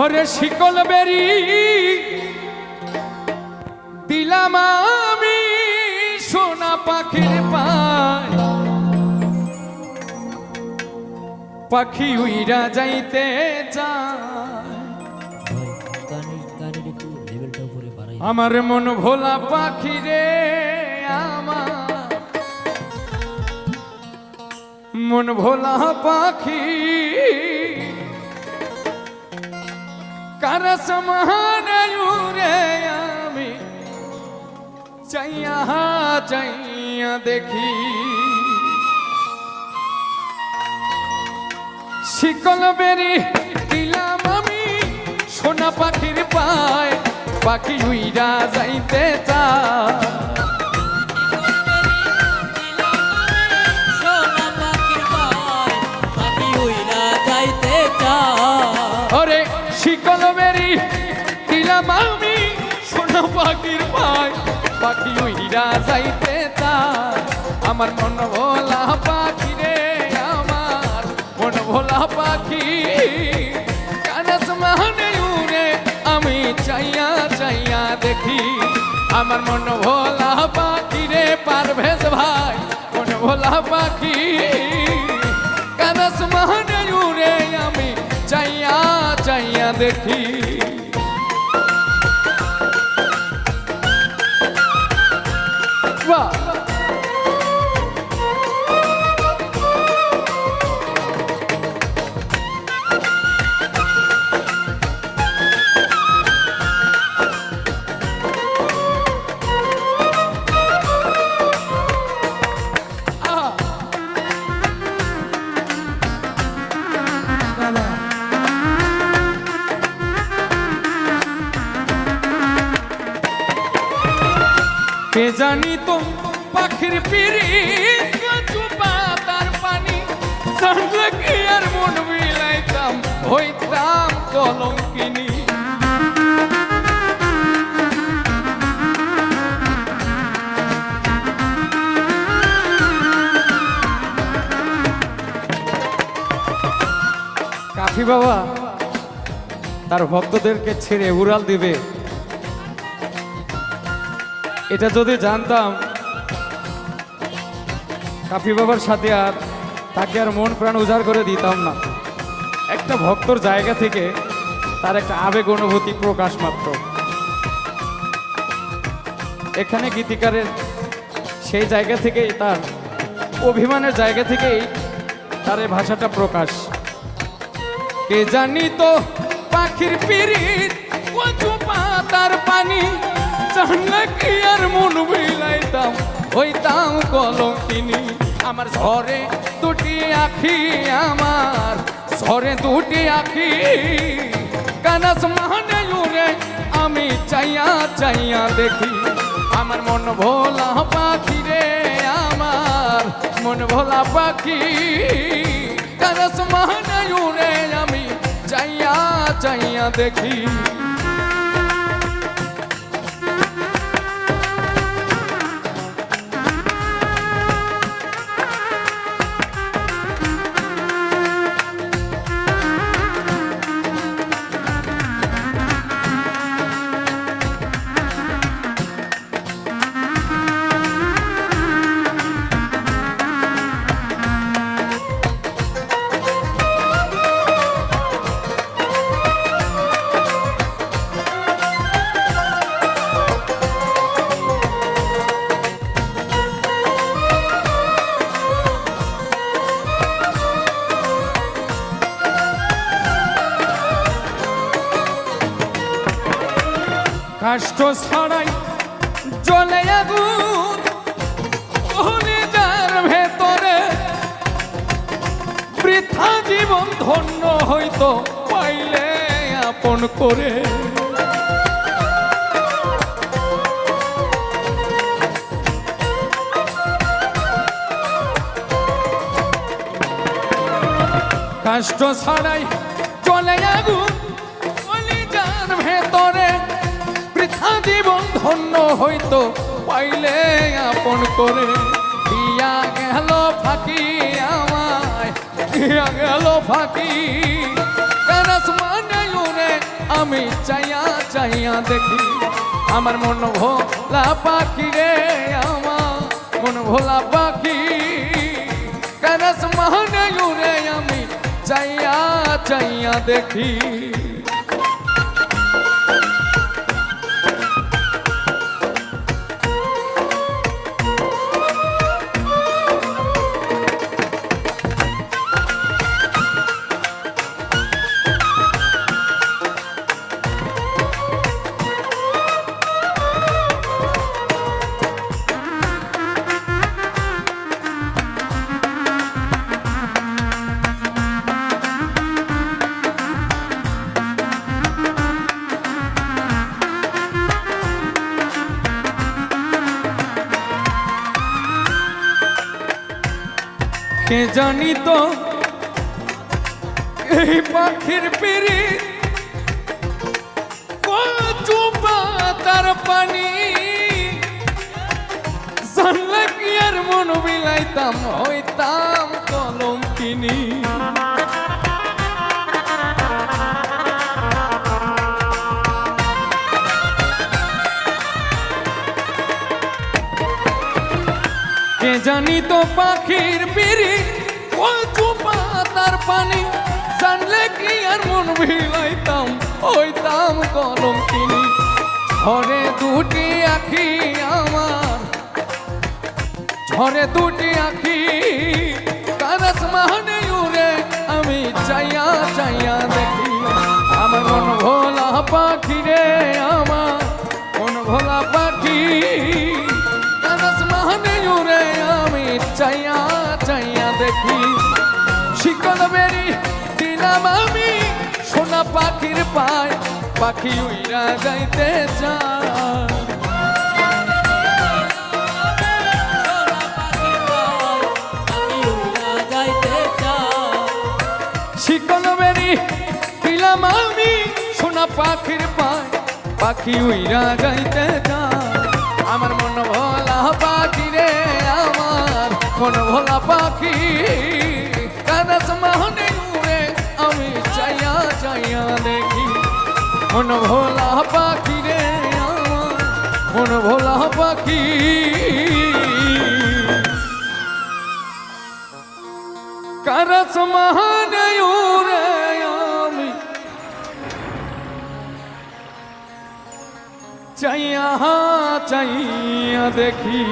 ওরে শিকল বেরি, দিলাম আমি সোনা পাখির পায়। পাখি উইরা যাইতে বাড়াই আমার মন ভোলা পাখি রে আমার। মন ভোলা পাখি কার সমান রে আমি চাইয়া চাইয়া দেখি শিকল বেরি দিলাম আমি সোনা পাখির পায় পাখি উইরা যাইতে চায় যাইতে চায় শিকল পাখির পায়, পাখি উইরা যাইতে চায়। আমার মন ভোলা পাখি রে আমার, মন ভোলা পাখি। কানস মাহনে উড়ে আমি চাইয়া চাইয়া দেখি। আমার মন ভোলা পাখি রে পারভেজ ভাই, মন ভোলা পাখি। কানস মাহনে উড়ে আমি চাইয়া চাইয়া দেখি। কে জানি তো পাখির পিড়ি চুপা তার পানি। কি আর মন বিলাইতাম হইতাম কলঙ্কিনী। কাফি বাবা, তার ভক্তদেরকে ছেড়ে উড়াল দিবে। এটা যদি জানতাম, কাফি বাবার সাথে আর তাকে আর মন প্রাণ উজাড় করে দিতাম না। একটা ভক্তর জায়গা থেকে তার একটা আবেগ অনুভূতি প্রকাশ মাত্র। এখানে গীতিকারের সেই জায়গা থেকেই তার, অভিমানের জায়গা থেকেই তার এই ভাষাটা প্রকাশ। কে জানি তো পাখির পিরিত কচু পাতার পানি জানলে কি আর মন বিলাইতাম, হইতাম কলঙ্কিনি। আমার ঝরে দুটি আখি আমার, ঝরে দুটি আখি। কানাস মানে উড়ে আমি চাইয়া চাইয়া দেখি, আমার মন ভোলা পাখি রে আমার, মন ভোলা পাখি। কানাস মানে উড়ে আমি চাইয়া চাইয়া দেখি। কাষ্ট ছাড়াই জ্বলে আগুন কলিজার ভেতরে। বৃথা জীবন ধন্য হইতো পাইলে আপন করে। কাষ্ট ছাড়াই চলে আগুন কলিজার ভেতরে। জীবন ধন্য হইতো, পাইলে আপন করে। দিয়া গেল ফাঁকি আমায়, দিয়া গেল ফাঁকি। মানে আমি চাইয়া চাইয়া দেখি। আমার মন ভোলা পাখি রে আমার, মন ভোলা পাখি। কারস মহানে উড়ে, আমি চাইয়া চাইয়া দেখি। কে জানি তো? এই পাখির পিড়ি তার পানি। জানলে কি আর মন বিলাইতাম, হইতাম কলম কিনি জানি তো পাখির পিড়ি ও চুপা তার পানি। জানলে কি আর মন ভিলাইতাম ওইতাম কলম কিনি। ঝরে দুটি আখি আমার, ঝরে দুটি আখি। কারস মাহনে উড়ে, আমি চাইয়া চাইয়া দেখি, আমার মন ভোলা পাখি শিকল বেরি দিলাম আমি, সোনা পাখির পায়, পাখি উইরা যাইতে চায়। পাখির পায়, পাখি উইরা যাইতে চায়। আমার মন ভোলা পাখি মন ভোলা পাখি, কানস মাহনে উড়ে, আমি চাইয়া চাইয়া দেখি। মন ভোলা পাখি রে মন ভোলা পাখি। কারস মহানে উড়ে, আমি চাইয়া চাইয়া দেখি।